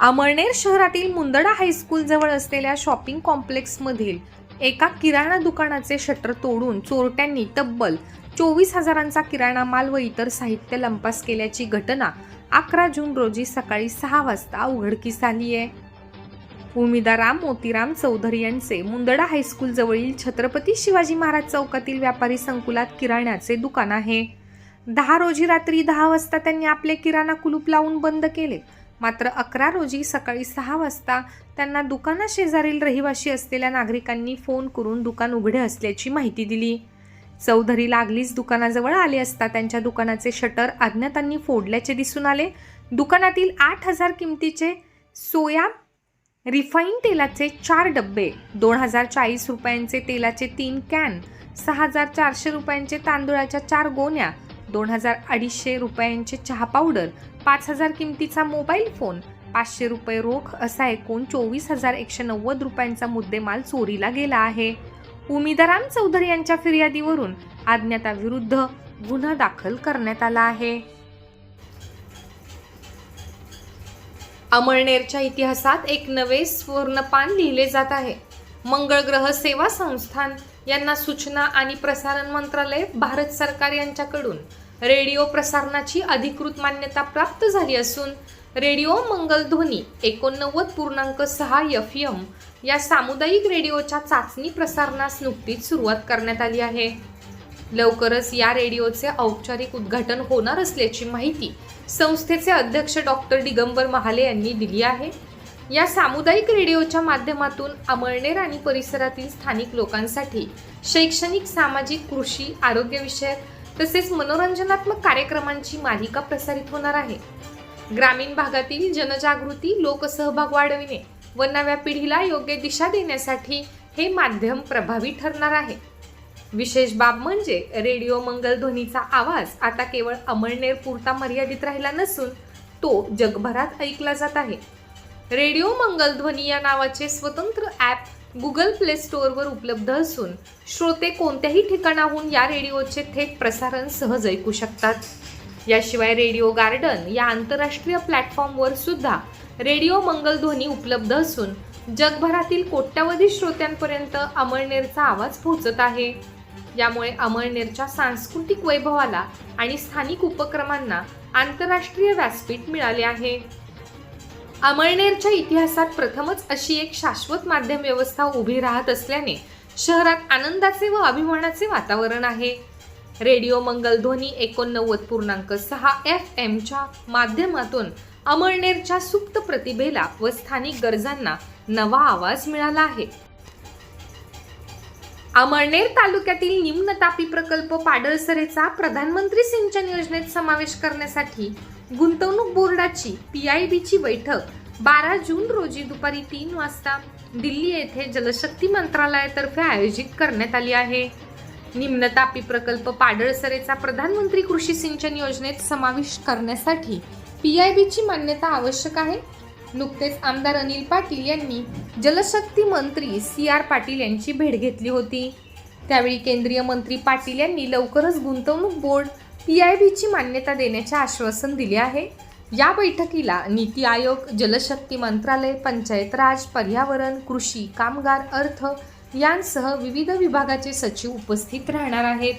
अमळनेर शहरातील मुंदडा हायस्कूल जवळ असलेल्या शॉपिंग कॉम्प्लेक्समधील एका किराणा दुकानाचे शटर तोडून चोरट्यांनी तब्बल चोवीस हजारांचा किराणा माल व इतर साहित्य लंपास केल्याची घटना अकरा जून रोजी सकाळी सहा वाजता उघडकीस आली आहे. उमेदाराम मोतीराम चौधरी यांचे मुंदडा हायस्कूल जवळील छत्रपती शिवाजी महाराज चौकातील व्यापारी संकुलात किराण्याचे दुकान आहे. दहा रोजी रात्री दहा वाजता त्यांनी आपले किराणा कुलूप लावून बंद केले. मात्र अकरा रोजी सकाळी सहा वाजता त्यांना दुकानाशेजारील रहिवाशी असलेल्या नागरिकांनी फोन करून दुकान उघडे असल्याची माहिती दिली. चौधरी लागलीच दुकानाजवळ आले असता त्यांच्या दुकानाचे शटर अज्ञातांनी फोडल्याचे दिसून आले. दुकानातील आठ हजार किमतीचे सोया रिफाईन तेलाचे चार डब्बे दोन हजार चाळीस रुपयांचे तेलाचे तीन कॅन सहा हजार चारशे रुपयांचे तांदूळाच्या चार गोण्या दोन हजार अडीचशे रुपयांचे चहा पावडर पाच हजार किमतीचा मोबाईल फोन पाचशे रुपये रोख असा एकूण चोवीस हजार एकशे नव्वद रुपयांचा मुद्देमाल चोरीला गेला आहे. उमेदराम चौधरी यांच्या फिर्यादीवरून अज्ञाताविरुद्ध गुन्हा दाखल करण्यात आला आहे. अमळनेरच्या इतिहासात एक नवे स्वर्णपान लिहिले जात आहे. मंगळ ग्रह सेवा संस्थान यांना सूचना आणि प्रसारण मंत्रालय भारत सरकार यांच्याकडून रेडिओ प्रसारणाची अधिकृत मान्यता प्राप्त झाली असून रेडिओ मंगलध्वनी एकोणनव्वद पूर्णांक सहा एफ एम या सामुदायिक रेडिओच्या चाचणी प्रसारणास नुकतीच सुरुवात करण्यात आली आहे. लवकरच या रेडिओचे औपचारिक उद्घाटन होणार असल्याची माहिती संस्थेचे अध्यक्ष डॉक्टर दिगंबर महाले यांनी दिली आहे. या सामुदायिक रेडिओच्या माध्यमातून अमळनेर आणि परिसरातील स्थानिक लोकांसाठी शैक्षणिक सामाजिक कृषी आरोग्यविषयक तसेच मनोरंजनात्मक कार्यक्रमांची मालिका प्रसारित होणार आहे. ग्रामीण भागातील जनजागृती लोकसहभाग वाढविणे व नव्या पिढीला योग्य दिशा देण्यासाठी हे माध्यम प्रभावी ठरणार आहे. विशेष बाब म्हणजे रेडिओ मंगलध्वनीचा आवाज आता केवळ अमळनेर पुरता मर्यादित राहिला नसून तो जगभरात ऐकला जात आहे. रेडिओ मंगलध्वनी या नावाचे स्वतंत्र ॲप गुगल प्ले स्टोअरवर उपलब्ध असून श्रोते कोणत्याही ठिकाणाहून या रेडिओचे थेट प्रसारण सहज ऐकू शकतात. याशिवाय रेडिओ गार्डन या आंतरराष्ट्रीय प्लॅटफॉर्मवर सुद्धा रेडिओ मंगलध्वनी उपलब्ध असून जगभरातील कोट्यावधी श्रोत्यांपर्यंत अमळनेरचा आवाज पोहोचत आहे. यामुळे अमळनेरच्या सांस्कृतिक वैभवाला आणि स्थानिक उपक्रमांना आंतरराष्ट्रीय व्यासपीठ मिळाले आहे. अमळनेरच्या इतिहासात प्रथमच अशी एक शाश्वत माध्यम व्यवस्था उभी राहत असल्याने शहरात आनंदाचे व अभिमानाचे वातावरण आहे. रेडिओ मंगलध्वनी एकोणनव्वद पूर्णांक सहा एफ एमच्या माध्यमातून अमळनेरच्या सुप्त प्रतिभेला व स्थानिक गरजांना नवा आवाज मिळाला आहे. अमळनेर तालुक्यातील निम्न तापी प्रकल्प पाडळसरेचा प्रधानमंत्री सिंचन योजनेत समावेश करण्यासाठी गुंतवणूक बोर्डाची पी आय बीची बैठक. बारा जून रोजी दुपारी तीन वाजता दिल्ली येथे जलशक्ती मंत्रालयातर्फे आयोजित करण्यात आली आहे. निम्नतापी प्रकल्प पाडळसरेचा प्रधानमंत्री कृषी सिंचन योजनेत समावेश करण्यासाठी पी आय बीची मान्यता आवश्यक आहे. नुकतेच आमदार अनिल पाटील यांनी जलशक्ती मंत्री सी आर पाटील यांची भेट घेतली होती. त्यावेळी केंद्रीय मंत्री पाटील यांनी लवकरच गुंतवणूक बोर्ड पी आय बीची मान्यता देण्याचे आश्वासन दिले आहे. या बैठकीला नीती आयोग जलशक्ती मंत्रालय पंचायत राज पर्यावरण कृषी कामगार अर्थ यांसह विविध विभागाचे सचिव उपस्थित राहणार आहेत.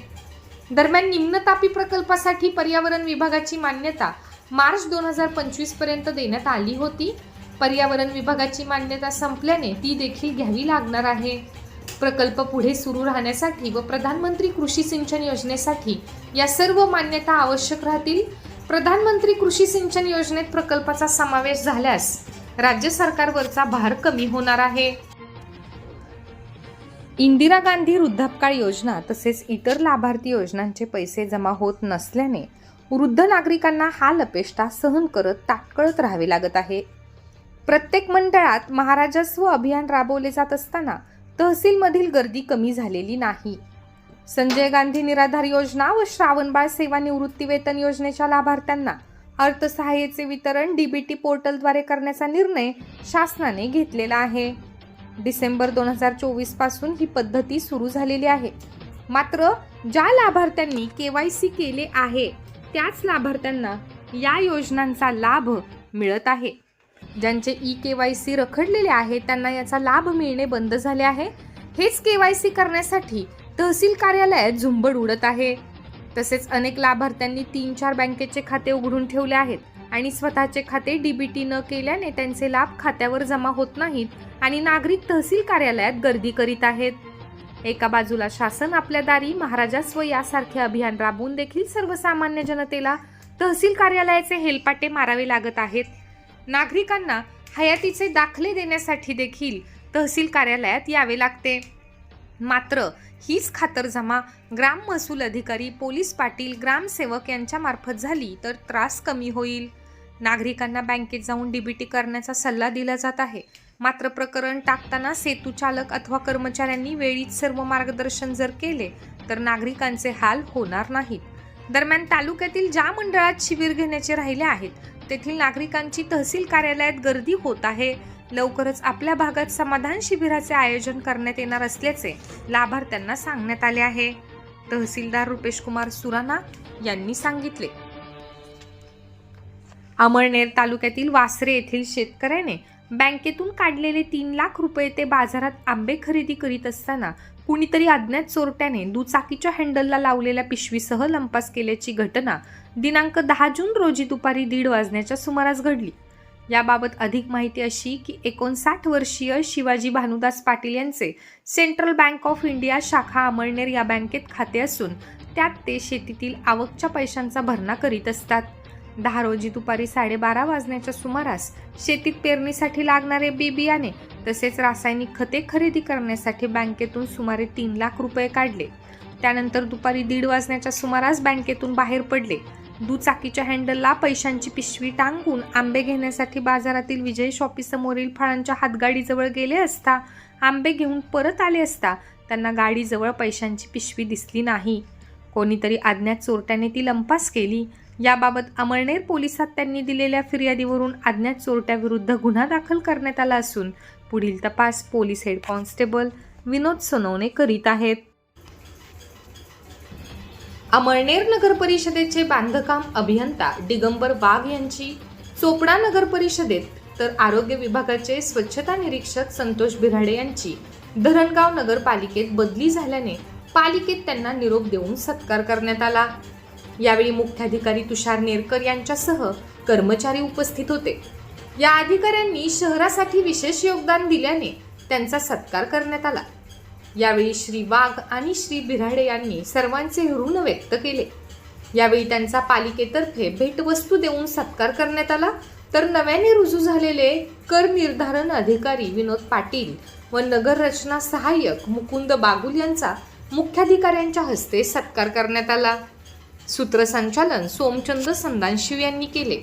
दरम्यान निम्नतापी प्रकल्पासाठी पर्यावरण विभागाची मान्यता मार्च दोन हजार पंचवीसपर्यंत देण्यात आली होती. पर्यावरण विभागाची मान्यता संपल्याने ती देखील घ्यावी लागणार आहे. प्रकल्प पुढे सुरू राहण्यासाठी व प्रधानमंत्री कृषी सिंचन योजनेसाठी या सर्व मान्यता आवश्यक राहतील. प्रधानमंत्री कृषी सिंचन योजनेत प्रकल्पाचा समावेश झाल्यास राज्य सरकारवरचा भार कमी होणार आहे. इंदिरा गांधी वृद्धापकाळ योजना तसेच इतर लाभार्थी योजनांचे पैसे जमा होत नसल्याने वृद्ध नागरिकांना हा लपेष्टा सहन करत ताटकळत राहावे लागत आहे. प्रत्येक मंडळात महाराजस्व अभियान राबवले जात असताना तहसीलमधील गर्दी कमी झालेली नाही. संजय गांधी निराधार योजना व श्रावणबाळ सेवा निवृत्तीवेतन योजनेच्या लाभार्थ्यांना अर्थसहाय्याचे वितरण डीबीटी पोर्टलद्वारे करण्याचा निर्णय शासनाने घेतलेला आहे. डिसेंबर दोन हजार चोवीसपासून ही पद्धती सुरू झालेली आहे. मात्र ज्या लाभार्थ्यांनी के वाय सी केले आहे त्याच लाभार्थ्यांना या योजनांचा लाभ मिळत आहे. ज्यांचे ई के वाय सी रखडलेले आहे त्यांना याचा लाभ मिळणे बंद झाले आहे. हेच के वाय सी करण्यासाठी तहसील कार्यालयात झुंबड उडत आहे. तसेच अनेक लाभार्थ्यांनी तीन चार बँकेचे खाते उघडून ठेवले आहेत आणि स्वतःचे खाते डीबीटी न केल्याने त्यांचे लाभ खात्यावर जमा होत नाहीत आणि नागरिक तहसील कार्यालयात गर्दी करीत आहेत. एका बाजूला शासन आपल्या दारी महाराजास्व यासारखे अभियान राबवून देखील सर्वसामान्य जनतेला तहसील कार्यालयाचे हेलपाटे मारावे लागत आहेत. नागरिकांना हयातीचे दाखले देण्यासाठी देखील तहसील कार्यालयात यावे लागते. मात्र हीच खातरजमा ग्राम महसूल अधिकारी पोलीस पाटील ग्रामसेवक यांच्या मार्फत झाली तर त्रास कमी होईल. नागरिकांना बँकेत जाऊन डीबीटी करण्याचा सल्ला दिला जात आहे. मात्र प्रकरण टाकताना सेतू चालक अथवा कर्मचाऱ्यांनी वेळीच सर्व मार्गदर्शन जर केले तर नागरिकांचे हाल होणार नाहीत. दरम्यान तालुक्यातील ज्या मंडळात शिबिर घेण्याचे राहिले आहेत तेथील नागरिकांची तहसील कार्यालयात गर्दी होत आहे. लवकरच आपल्या भागात समाधान शिबिराचे आयोजन करण्यात येणार असल्याचे लाभार्थ्यांना सांगण्यात आले आहे. तहसीलदार रुपेश कुमार सुराणा यांनी सांगितले. अमळनेर तालुक्यातील वासरे येथील शेतकऱ्याने बँकेतून काढलेले तीन लाख रुपये ते बाजारात आंबे खरेदी करीत असताना कुणीतरी अज्ञात चोरट्याने दुचाकीच्या हँडलला लावलेल्या पिशवीसह लंपास केल्याची घटना दिनांक दहा जून रोजी दुपारी दीड वाजण्याच्या सुमारास घडली. याबाबत अधिक माहिती अशी की एकोणसाठ वर्षीय शिवाजी भानुदास पाटील यांचे सेंट्रल बँक ऑफ इंडिया शाखा अमळनेर या बँकेत खाते असून त्यात ते शेतीतील आवकच्या पैशांचा भरणा करीत असतात. दहा रोजी दुपारी साडेबारा वाजण्याच्या सुमारास शेतीत पेरणीसाठी लागणारे बी बियाणे तसेच रासायनिक खते खरेदी करण्यासाठी बँकेतून सुमारे तीन लाख रुपये काढले. त्यानंतर दुपारी दीड वाजण्याच्या सुमारास बँकेतून बाहेर पडले. दुचाकीच्या हँडलला पैशांची पिशवी टांगून आंबे घेण्यासाठी बाजारातील विजय शॉपीसमोरील फळांच्या हातगाडीजवळ गेले असता आंबे घेऊन परत आले असता त्यांना गाडीजवळ पैशांची पिशवी दिसली नाही. कोणीतरी अज्ञात चोरट्याने ती लंपास केली. याबाबत अमळनेर पोलिसात त्यांनी दिलेल्या फिर्यादीवरून अज्ञात चोरट्याविरुद्ध गुन्हा दाखल करण्यात आला असून पुढील तपास police head constable Vinod Sonawane करीत आहेत. अमळनेर नगर परिषदेचे बांधकाम अभियंता दिगंबर वाघ यांची चोपडा नगर परिषदेत तर आरोग्य विभागाचे स्वच्छता निरीक्षक संतोष बिराडे यांची धरणगाव नगरपालिकेत बदली झाल्याने पालिकेत त्यांना निरोप देऊन सत्कार करण्यात आला. यावेळी मुख्याधिकारी तुषार नेरकर यांच्यासह कर्मचारी उपस्थित होते. या अधिकाऱ्यांनी शहरासाठी विशेष योगदान दिल्याने त्यांचा सत्कार करण्यात आला. यावेळी श्री वाघ आणि श्री बिराडे यांनी सर्वांचे ऋण व्यक्त केले. यावेळी त्यांचा पालिकेतर्फे भेटवस्तू देऊन सत्कार करण्यात आला. तर नव्याने रुजू झालेले कर निर्धारण अधिकारी विनोद पाटील व नगर रचना सहाय्यक मुकुंद बागुल यांचा मुख्याधिकाऱ्यांच्या हस्ते सत्कार करण्यात आला. सूत्रसंचालन सोमचंद संदानशिव यांनी केले.